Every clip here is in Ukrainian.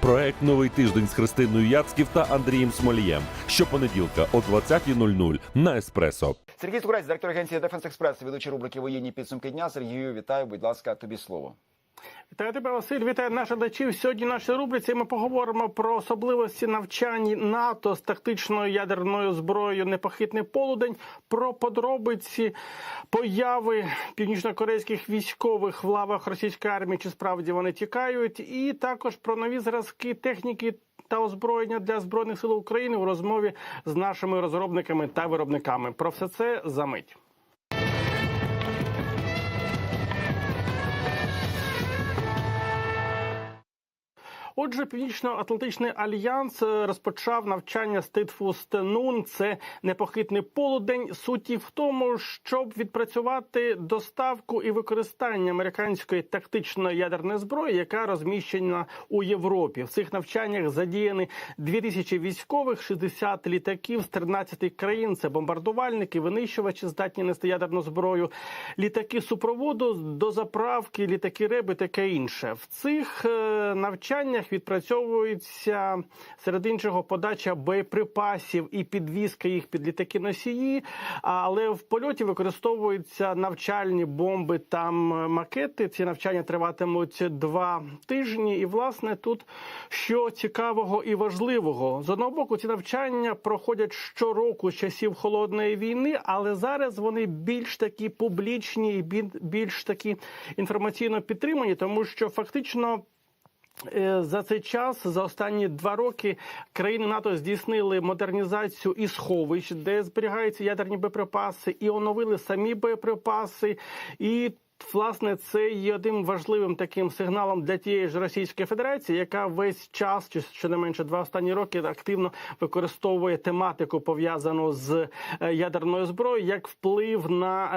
Проект Новий тиждень з Христиною Яцьків та Андрієм Смолієм. Щопонеділка о 20.00 на Еспресо. Сергій Стурець, директор агенції Дефенс Експрес, ведучий рубрики Воєнні підсумки дня. Сергію, вітаю. Будь ласка, тобі слово. Вітаю тебе, Василь, вітаю наших глядачів. Сьогодні в нашій рубриці ми поговоримо про особливості навчань НАТО з тактичною ядерною зброєю Непохитний полудень, про подробиці появи північнокорейських військових в лавах російської армії, чи справді вони тікають, і також про нові зразки техніки. Та озброєння для збройних сил України у розмові з нашими розробниками та виробниками. Про все це за мить. Отже, Північно-Атлантичний альянс е, розпочав навчання Ститфуст Нун. Це непохитний полудень. Суті в тому, щоб відпрацювати доставку і використання американської тактичної ядерної зброї, яка розміщена у Європі. В цих навчаннях задіяні 2000 військових, 60 літаків з 13 країн. Це бомбардувальники, винищувачі, здатні нести ядерну зброю, літаки супроводу до заправки, літаки реби, таке інше. В цих е, навчаннях відпрацьовується серед іншого подача боєприпасів і підвізка їх під літаки носії, але в польоті використовуються навчальні бомби там макети. Ці навчання триватимуть два тижні. І власне тут що цікавого і важливого з одного боку, ці навчання проходять щороку з часів холодної війни, але зараз вони більш такі публічні і більш такі інформаційно підтримані, тому що фактично. Е, За цей час, за останні два роки, країни НАТО здійснили модернізацію і сховищ, де зберігаються ядерні боєприпаси, і оновили самі боєприпаси. І власне це є одним важливим таким сигналом для тієї ж Російської Федерації, яка весь час, чи щонайменше два останні роки, активно використовує тематику пов'язану з е, ядерною зброєю як вплив на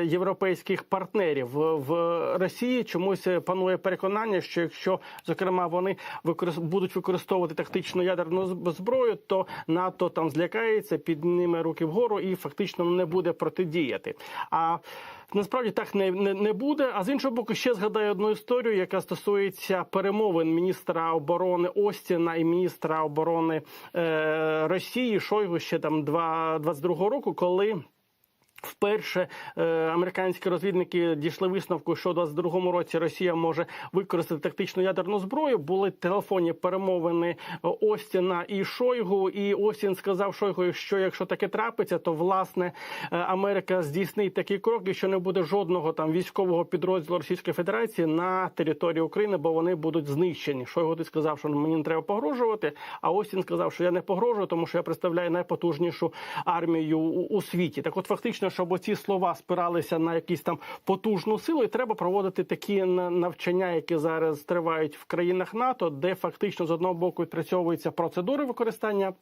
е, європейських партнерів В- Росії. Чомусь панує переконання, що якщо зокрема вони будуть використовувати тактичну ядерну зброю, то НАТО там злякається, підніме руки вгору і фактично не буде протидіяти. А Насправді так не, не, не буде. А з іншого боку, ще згадаю одну історію, яка стосується перемовин міністра оборони Остіна і міністра оборони е, Росії Шойгу ще там два 22-го року, коли. Вперше е, американські розвідники дійшли висновку, що у 22-му році Росія може використати тактичну ядерну зброю. Були телефонні перемовини е, Остіна і Шойгу. І Остін сказав Шойгу, що якщо таке трапиться, то власне е, Америка здійснить такий крок, і що не буде жодного там військового підрозділу Російської Федерації на території України, бо вони будуть знищені. Шойгу ти сказав, що мені не треба погрожувати. А Остін сказав, що я не погрожую, тому що я представляю найпотужнішу армію у, у світі. Так, от фактично, щоб оці слова спиралися на якісь там потужну силу, і треба проводити такі навчання, які зараз тривають в країнах НАТО, де фактично з одного боку відпрацьовуються процедури використання.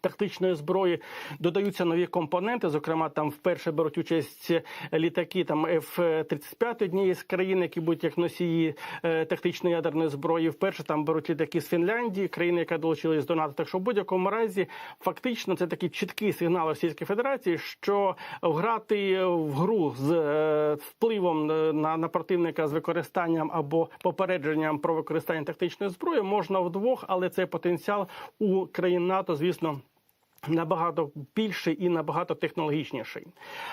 Тактичної зброї додаються нові компоненти. Зокрема, там вперше беруть участь літаки там F-35 однієї з країн, які будуть як носії е, тактичної ядерної зброї. Вперше там беруть літаки з Фінляндії, країни, яка долучилась до НАТО. Так що в будь-якому разі, фактично, це такий чіткий сигнал Російської Федерації, що грати в гру з е, впливом е, на, на противника з використанням або попередженням про використання тактичної зброї можна вдвох, але цей потенціал у країн НАТО, звісно. Набагато більший і набагато технологічніший.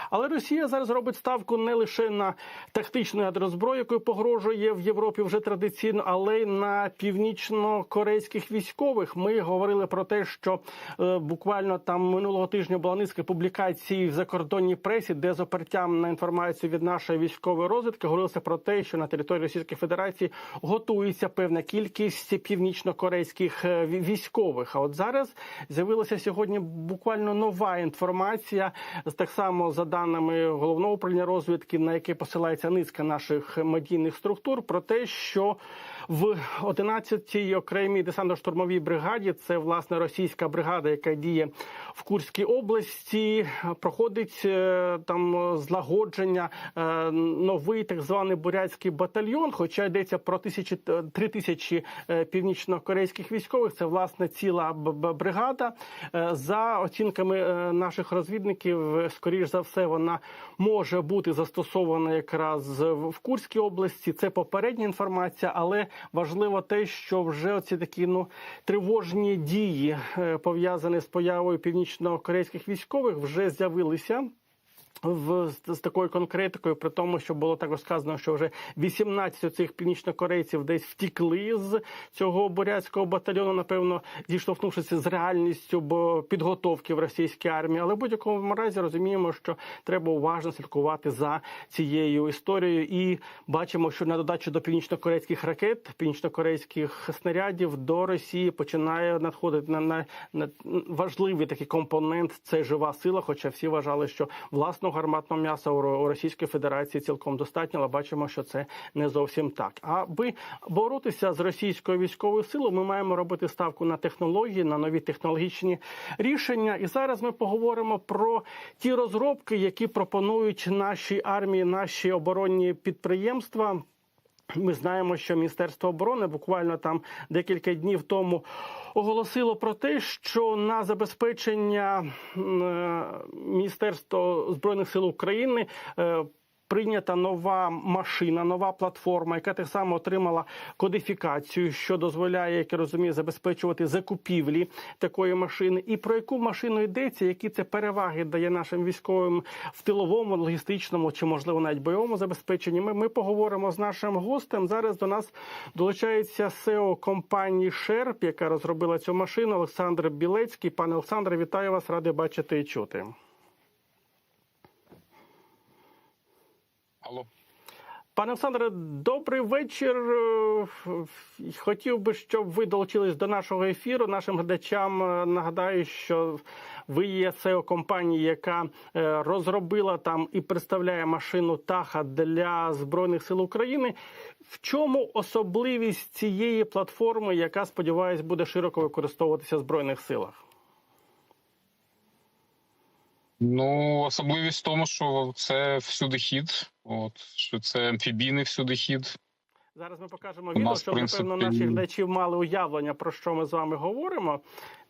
Але Росія зараз робить ставку не лише на тактичну ядерну зброю, якою погрожує в Європі вже традиційно, але й на північно-корейських військових. Ми говорили про те, що е, буквально там минулого тижня була низка публікацій в закордонній пресі, де з опертям на інформацію від нашої військової розвідки говорилося про те, що на території Російської Федерації готується певна кількість північно-корейських е, військових. А от зараз з'явилася сьогодні буквально нова інформація, з так само за даними головного управління розвідки, на яке посилається низка наших медійних структур, про те, що в 11-й окремій десантно-штурмовій бригаді, це власне російська бригада, яка діє в Курській області, проходить е, там злагодження е, новий так званий бурятський батальйон. Хоча йдеться про тисячі три тисячі е, північно-корейських військових. Це власне ціла бригада. Е, За оцінками е, наших розвідників, е, скоріш за все, вона може бути застосована якраз в Курській області. Це попередня інформація, але важливо те, що вже оці такі ну тривожні дії е, пов'язані з появою північно-корейських військових вже з'явилися. В з, такою конкретикою, при тому, що було також сказано, що вже 18 цих північнокорейців десь втікли з цього бурятського батальйону, напевно, зіштовхнувшися з реальністю підготовки в російській армії. Але в будь-якому разі розуміємо, що треба уважно слідкувати за цією історією, і бачимо, що на додачу до північнокорейських ракет, північнокорейських снарядів до Росії починає надходити на, на, на важливий такий компонент. Це жива сила. Хоча всі вважали, що власного гарматного м'яса у Російській Федерації цілком достатньо, але бачимо, що це не зовсім так. Аби боротися з російською військовою силою, ми маємо робити ставку на технології, на нові технологічні рішення. І зараз ми поговоримо про ті розробки, які пропонують нашій армії, наші оборонні підприємства. Ми знаємо, що Міністерство оборони буквально там декілька днів тому оголосило про те, що на забезпечення е, Міністерства збройних сил України. Прийнята нова машина, нова платформа, яка так само отримала кодифікацію, що дозволяє, як я розумію, забезпечувати закупівлі такої машини. І про яку машину йдеться, які це переваги дає нашим військовим в тиловому, логістичному чи можливо навіть бойовому забезпеченні. Ми, ми поговоримо з нашим гостем. Зараз до нас долучається СЕО компанії Шерп, яка розробила цю машину. Олександр Білецький. Пане Олександре, вітаю вас, радий бачити і чути. Алло. Пане Олександре, добрий вечір. Е, Хотів би, щоб ви долучились до нашого ефіру. Нашим глядачам е, нагадаю, що ви є CEO компанії, яка е, розробила там і представляє машину Таха для збройних сил України. В чому особливість цієї платформи, яка сподіваюсь буде широко використовуватися в збройних силах? Ну, особливість в тому, що це всюди хід, от що це амфібійний всюди хід. Зараз ми покажемо відео, нас, щоб принципі, напевно наші глядачі мали уявлення про що ми з вами говоримо.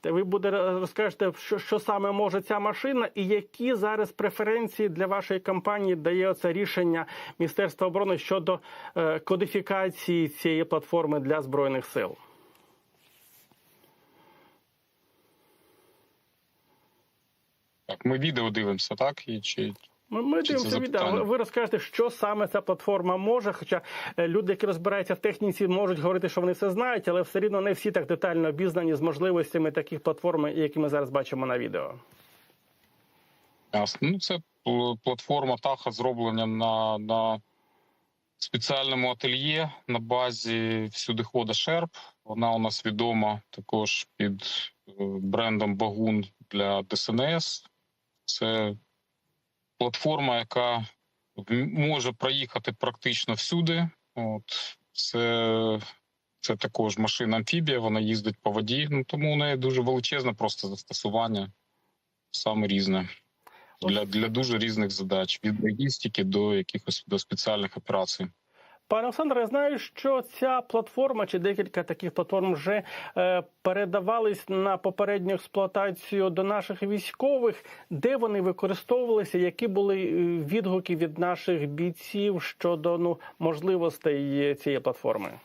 Та ви буде розкажете, що, що саме може ця машина, і які зараз преференції для вашої компанії дає це рішення Міністерства оборони щодо е, кодифікації цієї платформи для збройних сил. Так, ми відео дивимося, так? І чи Ми, ми дивимося відео. Ви- Ви розкажете, що саме ця платформа може. Хоча е, люди, які розбираються в техніці, можуть говорити, що вони все знають, але все рівно не всі так детально обізнані з можливостями таких платформ, які ми зараз бачимо на відео. ясно? Ну, це платформа Таха зроблена на, на спеціальному ательє на базі всюдихода Шерп. Вона у нас відома також під е, брендом Багун для ДСНС. Це платформа, яка може проїхати практично всюди. От це, це також машина амфібія, вона їздить по воді. Ну тому у неї дуже величезне просто застосування, саме різне. Для, для дуже різних задач від логістики до якихось до спеціальних операцій. Пане Олександре, я знаю, що ця платформа чи декілька таких платформ вже е, передавались на попередню експлуатацію до наших військових. Де вони використовувалися? Які були е, відгуки від наших бійців щодо ну можливостей цієї платформи?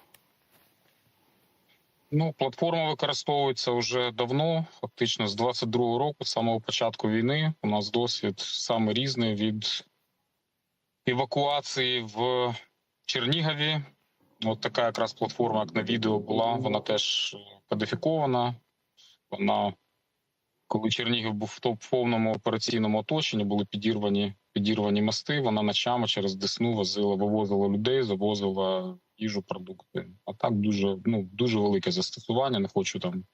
Ну, платформа використовується вже давно, фактично з 22-го року, з самого початку війни. У нас досвід саме різний від евакуації в Чернігові. От така якраз платформа, як на відео була, вона теж кодифікована. Вона, коли Чернігів був в повному операційному оточенні, були підірвані, підірвані мости. Вона ночами через Десну возила, вивозила людей, завозила їжу, продукти. А так дуже ну дуже велике застосування. Не хочу там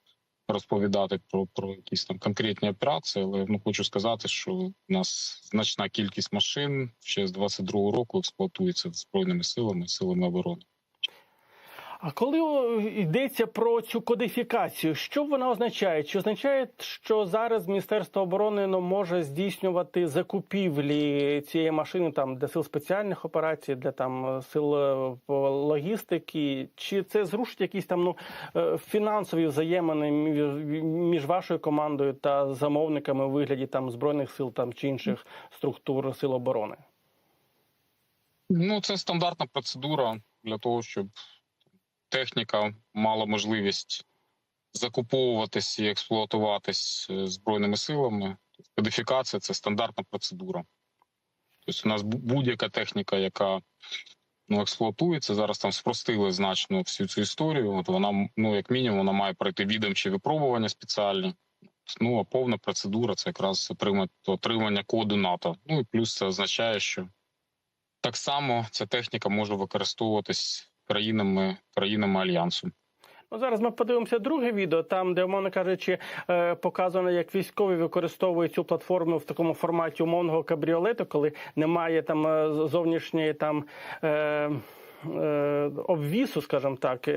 розповідати про, про якісь там конкретні операції, але ну хочу сказати, що у нас значна кількість машин ще з 22-го року експлуатується збройними силами, силами оборони. А коли йдеться про цю кодифікацію, що вона означає? Чи означає, що зараз Міністерство оборони ну, може здійснювати закупівлі цієї машини там для сил спеціальних операцій, для там сил е, логістики? Чи це зрушить якісь там ну е, фінансові взаємини між- вашою командою та замовниками у вигляді там збройних сил там чи інших структур сил оборони? Ну це стандартна процедура для того, щоб техніка мала можливість закуповуватись і експлуатуватись е, збройними силами. Тобто Кодифікація це стандартна процедура. Тобто, у нас будь-яка техніка, яка ну, експлуатується, зараз там спростили значно всю цю історію. От вона, ну, як мінімум, вона має пройти відомчі випробування спеціальні. Ну, а повна процедура це якраз отримання коду НАТО. Ну і плюс це означає, що так само ця техніка може використовуватись країнами країнами альянсу. Ну, зараз ми подивимося друге відео, там, де, умовно кажучи, е, показано, як військові використовують цю платформу в такому форматі умовного кабріолету, коли немає там е, зовнішньої там. Е, е, Обвісу, скажімо так,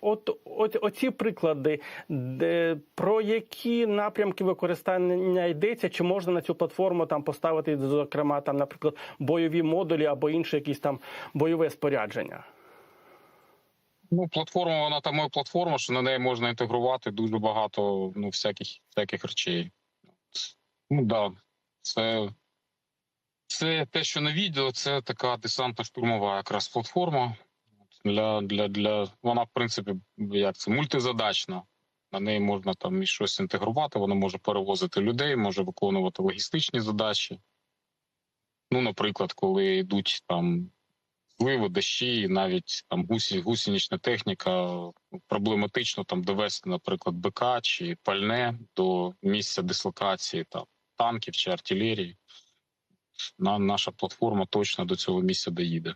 от, от оці приклади, де про які напрямки використання йдеться, чи можна на цю платформу там поставити, зокрема, там, наприклад, бойові модулі або інше якісь там бойове спорядження? Ну, платформа, вона там моя платформа, що на неї можна інтегрувати дуже багато ну, всяких, всяких речей. Ну да, це, це те, що на відео, це така десантно-штурмова якраз платформа. Для, для, для, вона, в принципі, як це, мультизадачна. На неї можна там і щось інтегрувати, вона може перевозити людей, може виконувати логістичні задачі. Ну, наприклад, коли йдуть там зливи, дощі, навіть там гусі, гусінічна техніка проблематично там довести, наприклад, БК чи пальне до місця дислокації там танків чи артилерії. На, наша платформа точно до цього місця доїде.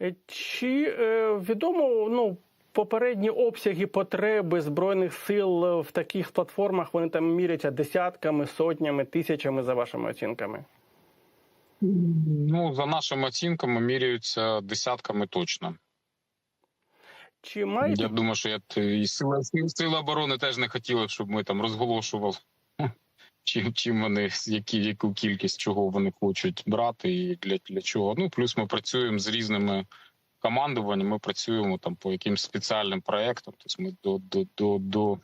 Е, Чи е, відомо ну попередні обсяги потреби збройних сил е, в таких платформах вони там міряться десятками, сотнями, тисячами за вашими оцінками? Ну, за нашими оцінками, міряються десятками точно. Чи маєте Я думаю, що я і сили, сили, сили оборони теж не хотіли, щоб ми там розголошували, чим, чим вони, які, яку кількість чого вони хочуть брати і для, для чого. Ну, плюс ми працюємо з різними командуваннями, ми працюємо там по якимсь спеціальним проектам. Тобто ми до, до, до, до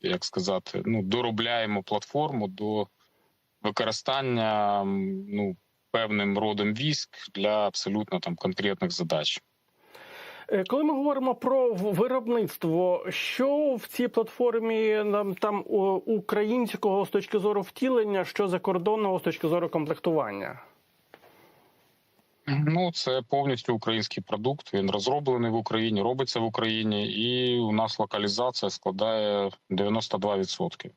як сказати, ну, доробляємо платформу до використання ну, певним родом військ для абсолютно там конкретних задач. Е, Коли ми говоримо про виробництво, що в цій платформі нам там українського з точки зору втілення, що закордонного з точки зору комплектування? Ну, це повністю український продукт. Він розроблений в Україні, робиться в Україні, і у нас локалізація складає 92%.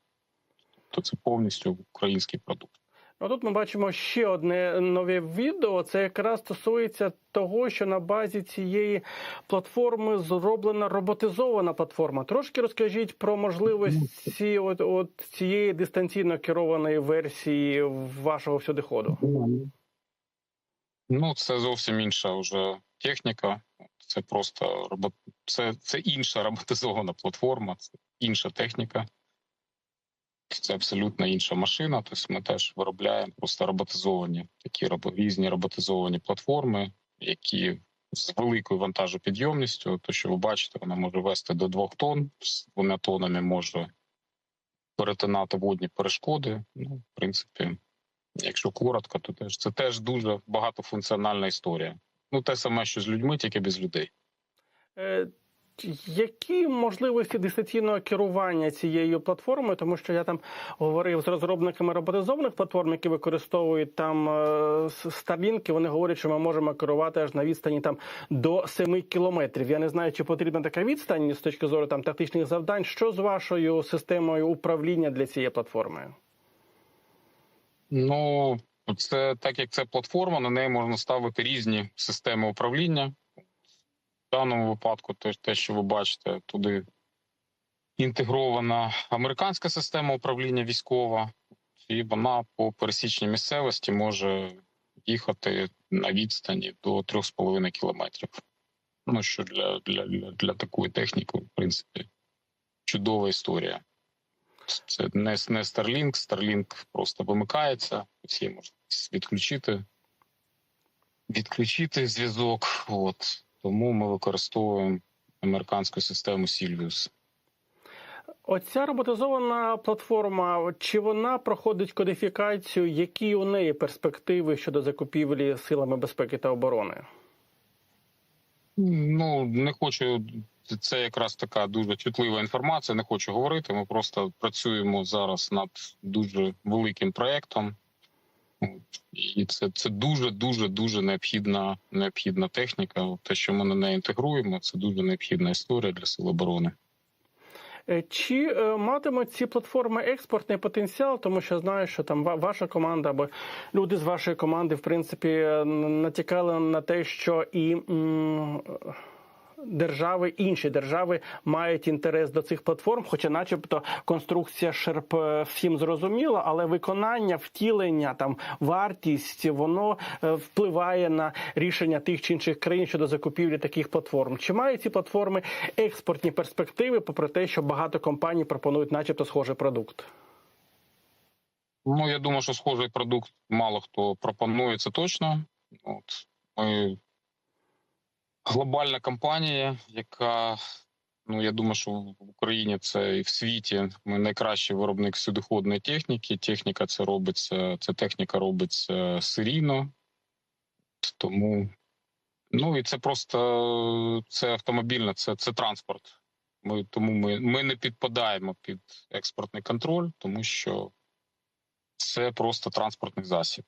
То це повністю український продукт. Ну, тут ми бачимо ще одне нове відео. Це якраз стосується того, що на базі цієї платформи зроблена роботизована платформа. Трошки розкажіть про можливості от, от цієї дистанційно керованої версії вашого всюдиходу. Ну, це зовсім інша вже техніка. Це просто робот... це, це інша роботизована платформа, це інша техніка. Це абсолютно інша машина. Тобто ми теж виробляємо просто роботизовані такі різні роботизовані платформи, які з великою вантажопідйомністю. То, що ви бачите, вона може вести до двох тонн, з двома тоннами може перетинати водні перешкоди. Ну, в принципі, якщо коротко, то теж це теж дуже багатофункціональна історія. Ну, те саме, що з людьми, тільки без людей. Які можливості дистанційного керування цією платформою? Тому що я там говорив з розробниками роботизованих платформ, які використовують там е, Starlink, Вони говорять, що ми можемо керувати аж на відстані там до 7 кілометрів. Я не знаю, чи потрібна така відстань з точки зору там тактичних завдань. Що з вашою системою управління для цієї платформи? Ну, це так як це платформа, на неї можна ставити різні системи управління. В даному випадку, те, що ви бачите, туди інтегрована американська система управління військова, і вона по пересічній місцевості може їхати на відстані до 3,5 кілометрів. Ну, що для, для, для такої техніки, в принципі, чудова історія. Це не, не Starlink, Starlink просто вимикається, всі можуть відключити, відключити зв'язок. От. Тому ми використовуємо американську систему Silius. Оця роботизована платформа, чи вона проходить кодифікацію? Які у неї перспективи щодо закупівлі силами безпеки та оборони? Ну, не хочу це якраз така дуже чутлива інформація. Не хочу говорити. Ми просто працюємо зараз над дуже великим проектом. І це, це дуже дуже дуже необхідна необхідна техніка. Те, що ми на неї інтегруємо, це дуже необхідна історія для сил оборони. Е, Чи е, матимуть ці платформи експортний потенціал, тому що знаю, що там ваша команда або люди з вашої команди, в принципі, е, натякали на те, що і м, держави, інші держави мають інтерес до цих платформ, хоча, начебто, конструкція ШЕРП е, всім зрозуміла, але виконання, втілення, там вартість, воно е, впливає на рішення тих чи інших країн щодо закупівлі таких платформ. Чи мають ці платформи експортні перспективи, попри те, що багато компаній пропонують, начебто, схожий продукт? Ну я думаю, що схожий продукт мало хто пропонує це точно. От ми глобальна компанія, яка ну я думаю, що в Україні це і в світі. Ми найкращий виробник сюдиходної техніки. Техніка це робиться, ця техніка робиться серійно, тому ну і це просто це автомобільна, це, це транспорт. Ми тому ми, ми не підпадаємо під експортний контроль, тому що це просто транспортний засіб.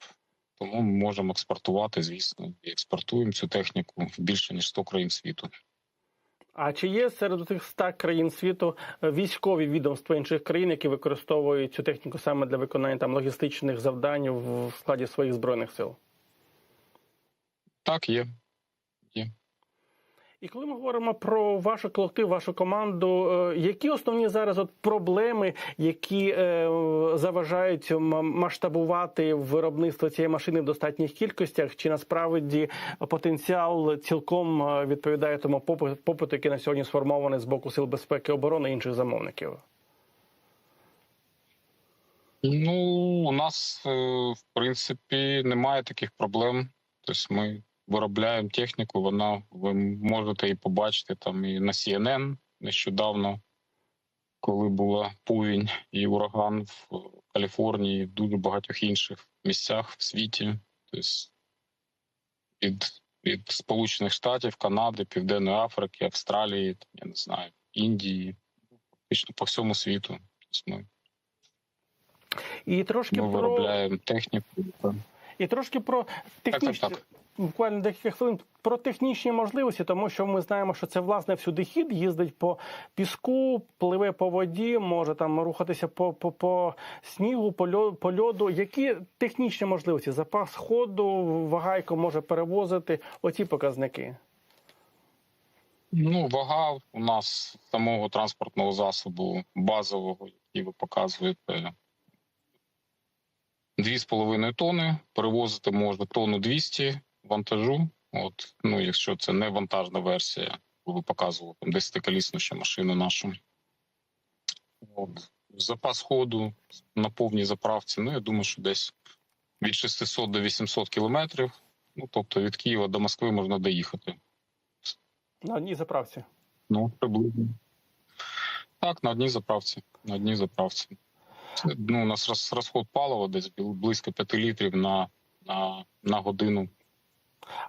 Тому ми можемо експортувати, звісно, і експортуємо цю техніку в більше ніж 100 країн світу. А чи є серед цих 100 країн світу е, військові відомства інших країн, які використовують цю техніку саме для виконання там логістичних завдань в складі своїх збройних сил? Так, є. І коли ми говоримо про ваш колектив, вашу команду, е, які основні зараз от проблеми, які е, заважають масштабувати виробництво цієї машини в достатніх кількостях? Чи насправді потенціал цілком е, відповідає тому попи- попиту, який на сьогодні сформований з боку сил безпеки оборони і інших замовників? Ну, у нас, в принципі, немає таких проблем. Тобто ми виробляємо техніку, вона ви можете і побачити там і на CNN нещодавно, коли була повінь і ураган в Каліфорнії, і в дуже багатьох інших місцях в світі. Тобто від, від Сполучених Штатів, Канади, Південної Африки, Австралії, я не знаю, Індії, фактично по всьому світу. Тобто ми І трошки ми про виробляємо техніку. І трошки про технічні, так. Буквально декілька хвилин про технічні можливості, тому що ми знаємо, що це власне всюди хід їздить по піску, пливе по воді, може там рухатися по, по, по снігу, по льоду, по льоду. Які технічні можливості? Запас ходу, вагайко може перевозити оці показники. Ну, вага у нас самого транспортного засобу базового, який ви показуєте, 2,5 тони. Перевозити можна тонну 200 вантажу. От, ну, якщо це не вантажна версія, ви показували там 10-колісну ще машину нашу. От. Запас ходу на повній заправці, ну, я думаю, що десь від 600 до 800 кілометрів. Ну, тобто від Києва до Москви можна доїхати. На одній заправці. Ну, приблизно. Так, на одній заправці. На одній заправці. Ну, у нас розход палива десь близько 5 літрів на, на, на годину.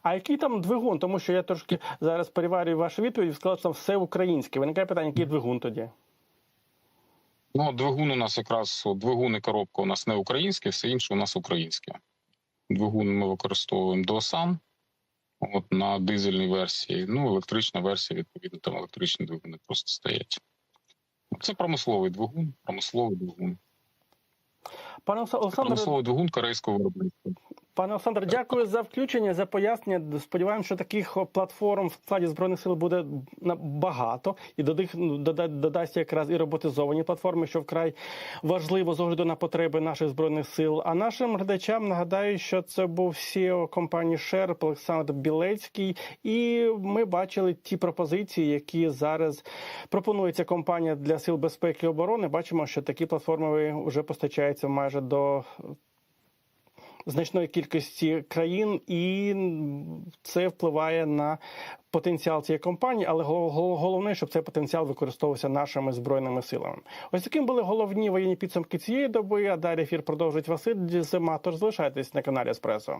А який там двигун? Тому що я трошки зараз переварюю вашу відповідь, ви сказали, що там все українське. Виникає питання, який двигун тоді? Ну, двигун у нас якраз двигун і коробка у нас не українське, все інше у нас українське. Двигун ми використовуємо Досан от, на дизельній версії. Ну, електрична версія, відповідно, там електричні двигуни просто стоять. Це промисловий двигун, промисловий двигун. Пане Олександре, Промисловий двигун корейського виробництва. Пане Олександр, дякую за включення, за пояснення. Сподіваємося, що таких платформ в складі збройних сил буде багато і додих ну, дода- додасть якраз і роботизовані платформи, що вкрай важливо з огляду на потреби наших збройних сил. А нашим глядачам нагадаю, що це був CEO компанії Шерп Олександр Білецький, і ми бачили ті пропозиції, які зараз пропонує ця компанія для сил безпеки і оборони. Бачимо, що такі платформи вже постачаються майже до значної кількості країн, і це впливає на потенціал цієї компанії, але гол- гол- головне, щоб цей потенціал використовувався нашими збройними силами. Ось таким були головні воєнні підсумки цієї доби. А далі ефір продовжить Василь Зима. Тож залишайтесь на каналі Еспресо.